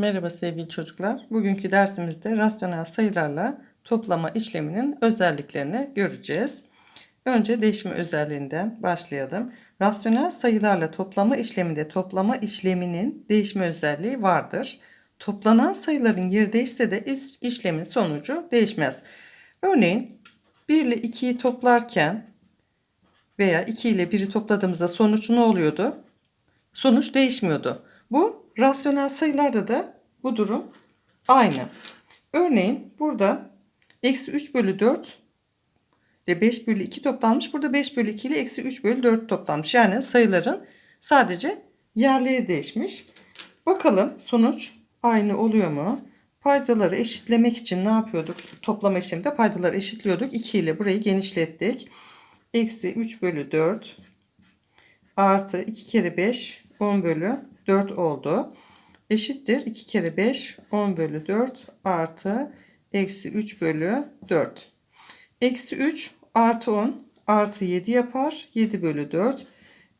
Merhaba sevgili çocuklar. Bugünkü dersimizde rasyonel sayılarla toplama işleminin özelliklerini göreceğiz. Önce değişme özelliğinden başlayalım. Rasyonel sayılarla toplama işleminde toplama işleminin değişme özelliği vardır. Toplanan sayıların yeri değişse de iş- işlemin sonucu değişmez. Örneğin 1 ile 2'yi toplarken veya 2 ile 1'i topladığımızda sonuç ne oluyordu? sonuç değişmiyordu. Bu rasyonel sayılarda da bu durum aynı. Örneğin burada eksi 3 bölü 4 ile 5 bölü 2 toplanmış. Burada 5 bölü 2 ile eksi 3 bölü 4 toplanmış. Yani sayıların sadece yerleri değişmiş. Bakalım sonuç aynı oluyor mu? Paydaları eşitlemek için ne yapıyorduk? Toplama işleminde paydaları eşitliyorduk. 2 ile burayı genişlettik. Eksi 3 bölü 4 artı 2 kere 5 10 bölü 4 oldu. Eşittir 2 kere 5 10 bölü 4 artı eksi 3 bölü 4. Eksi 3 artı 10 artı 7 yapar. 7 bölü 4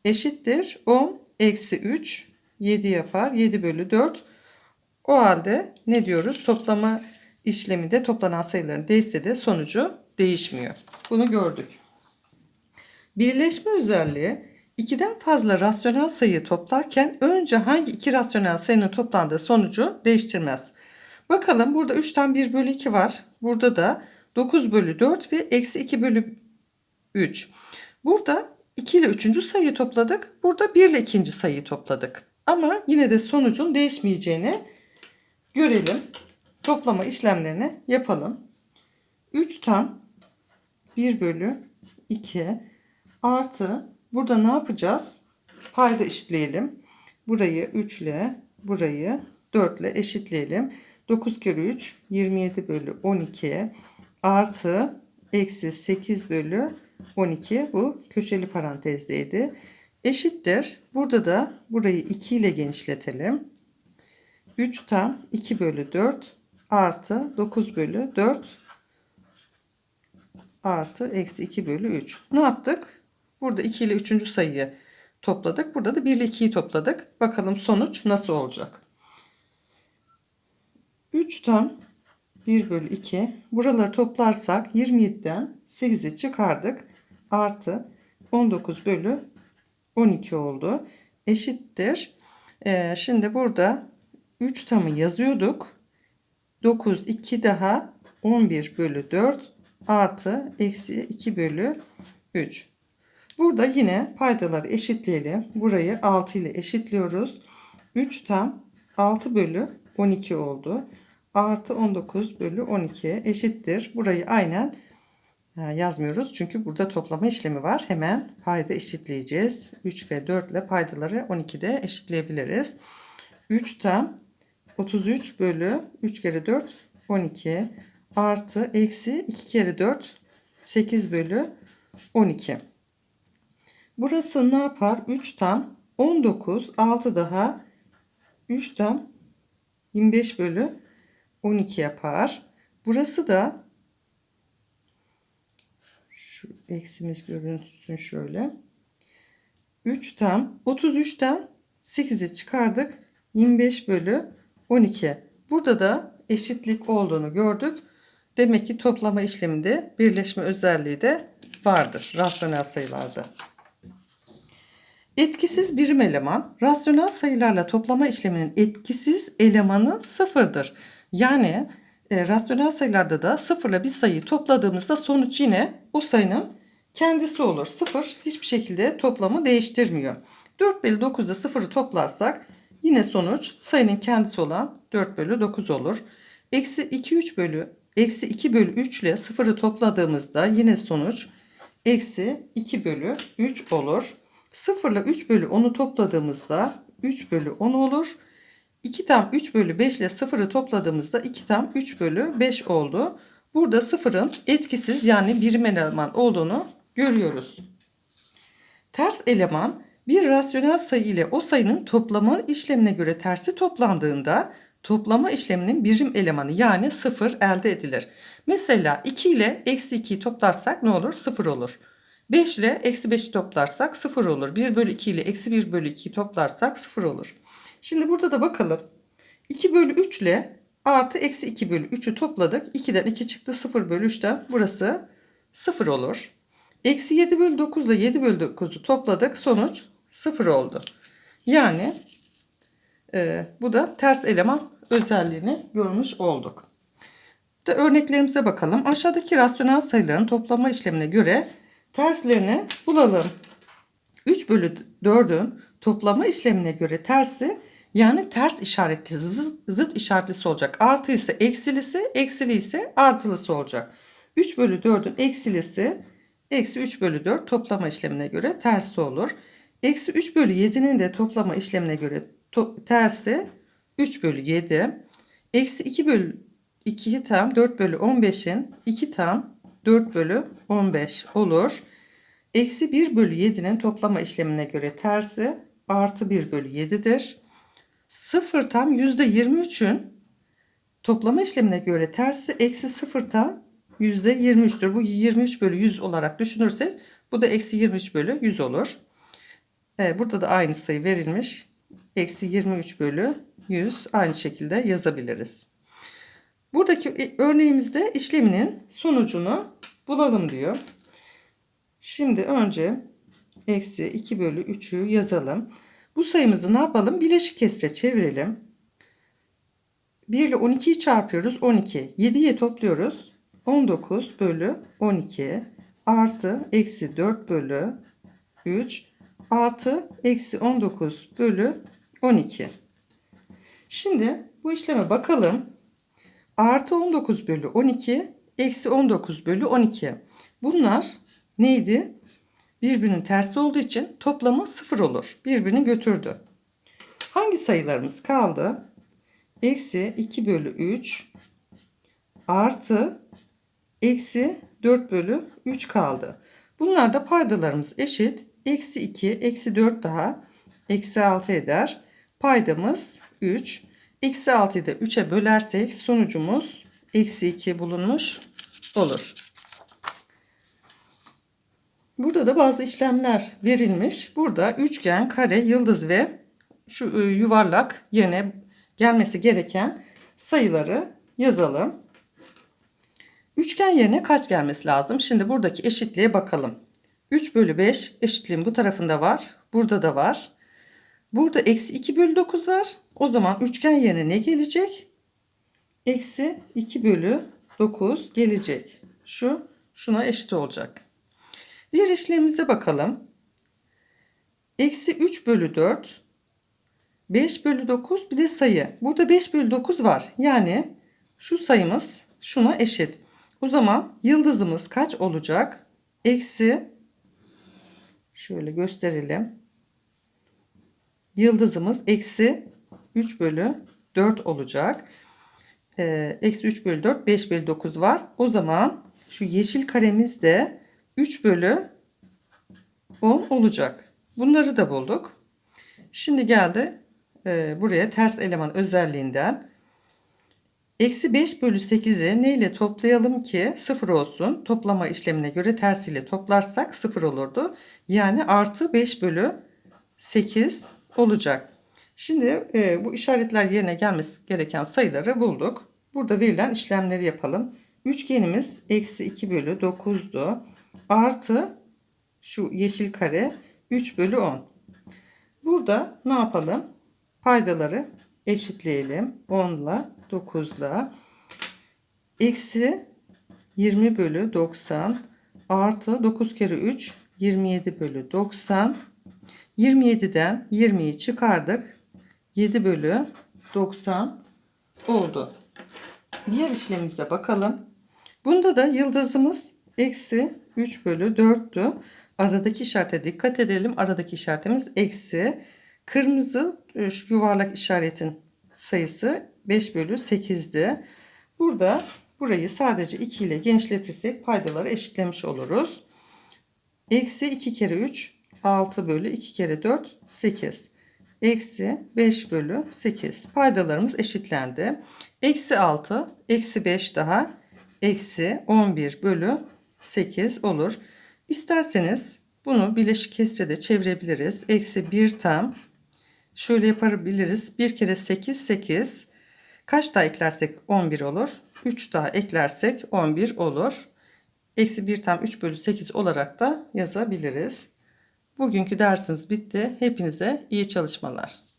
eşittir 10 eksi 3 7 yapar. 7 bölü 4 o halde ne diyoruz? Toplama işleminde toplanan sayıların değişse de sonucu değişmiyor. Bunu gördük. Birleşme özelliği ikiden fazla rasyonel sayı toplarken önce hangi iki rasyonel sayının toplandığı sonucu değiştirmez. Bakalım burada 3'ten 1 bölü 2 var. Burada da 9 bölü 4 ve eksi 2 bölü 3. Burada 2 ile 3. sayıyı topladık. Burada 1 ile 2. sayıyı topladık. Ama yine de sonucun değişmeyeceğini görelim. Toplama işlemlerini yapalım. 3 tam 1 bölü 2 artı burada ne yapacağız? Payda eşitleyelim. Burayı 3 ile burayı 4 ile eşitleyelim. 9 kere 3 27 bölü 12 artı eksi 8 bölü 12 bu köşeli parantezdeydi. Eşittir. Burada da burayı 2 ile genişletelim. 3 tam 2 bölü 4 artı 9 bölü 4 artı eksi 2 bölü 3. Ne yaptık? Burada 2 ile 3. sayıyı topladık. Burada da 1 ile 2'yi topladık. Bakalım sonuç nasıl olacak? 3 tam 1 bölü 2. Buraları toplarsak 27'den 8'i çıkardık. Artı 19 bölü 12 oldu. Eşittir. Ee, şimdi burada 3 tamı yazıyorduk. 9 2 daha 11 bölü 4 artı eksi 2 bölü 3. Burada yine paydaları eşitleyelim. Burayı 6 ile eşitliyoruz. 3 tam 6 bölü 12 oldu. Artı 19 bölü 12 eşittir. Burayı aynen e, yazmıyoruz. Çünkü burada toplama işlemi var. Hemen payda eşitleyeceğiz. 3 ve 4 ile paydaları 12'de eşitleyebiliriz. 3 tam 33 bölü 3 kere 4 12 artı eksi 2 kere 4 8 bölü 12. Burası ne yapar? 3 tam 19 6 daha 3 tam 25 bölü 12 yapar. Burası da şu eksimiz görüntüsün şöyle. 3 tam 33'ten 8'i çıkardık. 25 bölü 12. Burada da eşitlik olduğunu gördük. Demek ki toplama işleminde birleşme özelliği de vardır rasyonel sayılarda. Etkisiz birim eleman rasyonel sayılarla toplama işleminin etkisiz elemanı sıfırdır. Yani e, rasyonel sayılarda da sıfırla bir sayıyı topladığımızda sonuç yine o sayının kendisi olur. Sıfır hiçbir şekilde toplamı değiştirmiyor. 4 bölü 9'da sıfırı toplarsak yine sonuç sayının kendisi olan 4 bölü 9 olur. Eksi 2 3 bölü eksi 2 bölü 3 ile sıfırı topladığımızda yine sonuç eksi 2 bölü 3 olur. 0 ile 3 bölü 10'u topladığımızda 3 bölü 10 olur. 2 tam 3 bölü 5 ile 0'ı topladığımızda 2 tam 3 bölü 5 oldu. Burada 0'ın etkisiz yani birim eleman olduğunu görüyoruz. Ters eleman bir rasyonel sayı ile o sayının toplama işlemine göre tersi toplandığında toplama işleminin birim elemanı yani 0 elde edilir. Mesela 2 ile eksi 2'yi toplarsak ne olur? 0 olur. 5 ile eksi 5'i toplarsak 0 olur. 1 bölü 2 ile eksi 1 bölü 2'yi toplarsak 0 olur. Şimdi burada da bakalım. 2 bölü 3 ile artı eksi 2 bölü 3'ü topladık. 2'den 2 çıktı 0 bölü 3'ten burası 0 olur. Eksi 7 bölü 9 ile 7 bölü 9'u topladık. Sonuç 0 oldu. Yani e, bu da ters eleman özelliğini görmüş olduk. Da örneklerimize bakalım. Aşağıdaki rasyonel sayıların toplama işlemine göre terslerini bulalım. 3 bölü 4'ün toplama işlemine göre tersi yani ters işaretli zıt, zıt işaretlisi olacak. Artı ise eksilisi, eksili ise artılısı olacak. 3 bölü 4'ün eksilisi eksi 3 bölü 4 toplama işlemine göre tersi olur. Eksi 3 bölü 7'nin de toplama işlemine göre to- tersi 3 bölü 7. Eksi 2 bölü 2 tam 4 bölü 15'in 2 tam 4 bölü 15 olur. Eksi 1 bölü 7'nin toplama işlemine göre tersi artı 1 bölü 7'dir. 0 tam %23'ün toplama işlemine göre tersi eksi 0 tam %23'tür. Bu 23 bölü 100 olarak düşünürsek bu da eksi 23 bölü 100 olur. Evet, burada da aynı sayı verilmiş. Eksi 23 bölü 100 aynı şekilde yazabiliriz. Buradaki örneğimizde işleminin sonucunu bulalım diyor. Şimdi önce eksi 2 bölü 3'ü yazalım. Bu sayımızı ne yapalım? Bileşik kesre çevirelim. 1 ile 12'yi çarpıyoruz. 12. 7'ye topluyoruz. 19 bölü 12 artı eksi 4 bölü 3 artı eksi 19 bölü 12. Şimdi bu işleme bakalım. Artı 19 bölü 12 eksi 19 bölü 12. Bunlar neydi? Birbirinin tersi olduğu için toplamı 0 olur. Birbirini götürdü. Hangi sayılarımız kaldı? Eksi 2 bölü 3 artı eksi 4 bölü 3 kaldı. Bunlar da paydalarımız eşit. Eksi 2, eksi 4 daha eksi 6 eder. Paydamız 3. Eksi 6'yı da 3'e bölersek sonucumuz eksi 2 bulunmuş olur. Burada da bazı işlemler verilmiş. Burada üçgen, kare, yıldız ve şu e, yuvarlak yerine gelmesi gereken sayıları yazalım. Üçgen yerine kaç gelmesi lazım? Şimdi buradaki eşitliğe bakalım. 3 bölü 5 eşitliğin bu tarafında var. Burada da var. Burada eksi 2 bölü 9 var. O zaman üçgen yerine ne gelecek? Eksi 2 bölü 9 gelecek. Şu şuna eşit olacak. Diğer işlemimize bakalım. Eksi 3 bölü 4 5 bölü 9 bir de sayı. Burada 5 bölü 9 var. Yani şu sayımız şuna eşit. O zaman yıldızımız kaç olacak? Eksi şöyle gösterelim. Yıldızımız eksi 3 bölü 4 olacak. Ee, eksi 3 bölü 4 5 bölü 9 var. O zaman şu yeşil karemiz de 3 bölü 10 olacak. Bunları da bulduk. Şimdi geldi e, buraya ters eleman özelliğinden eksi 5 bölü 8'i ne ile toplayalım ki 0 olsun. Toplama işlemine göre tersiyle toplarsak 0 olurdu. Yani artı 5 bölü 8 olacak. Şimdi e, bu işaretler yerine gelmesi gereken sayıları bulduk. Burada verilen işlemleri yapalım. Üçgenimiz eksi 2 bölü 9'du. Artı şu yeşil kare 3 bölü 10. Burada ne yapalım? Paydaları eşitleyelim. 10 ile 9 ile. Eksi 20 bölü 90 artı 9 kere 3 27 bölü 90. 27'den 20'yi çıkardık. 7 bölü 90 oldu. Diğer işlemimize bakalım. Bunda da yıldızımız eksi 3 bölü 4'tü. Aradaki işarete dikkat edelim. Aradaki işaretimiz eksi. Kırmızı e, yuvarlak işaretin sayısı 5 bölü 8'di. Burada burayı sadece 2 ile genişletirsek paydaları eşitlemiş oluruz. Eksi 2 kere 3 6 bölü 2 kere 4 8. Eksi 5 bölü 8. Paydalarımız eşitlendi. Eksi 6 eksi 5 daha eksi 11 bölü 8 olur. İsterseniz bunu bileşik kesrede çevirebiliriz. Eksi 1 tam şöyle yapabiliriz. 1 kere 8 8 Kaç daha eklersek 11 olur? 3 daha eklersek 11 olur. Eksi 1 tam 3 bölü 8 olarak da yazabiliriz. Bugünkü dersimiz bitti. Hepinize iyi çalışmalar.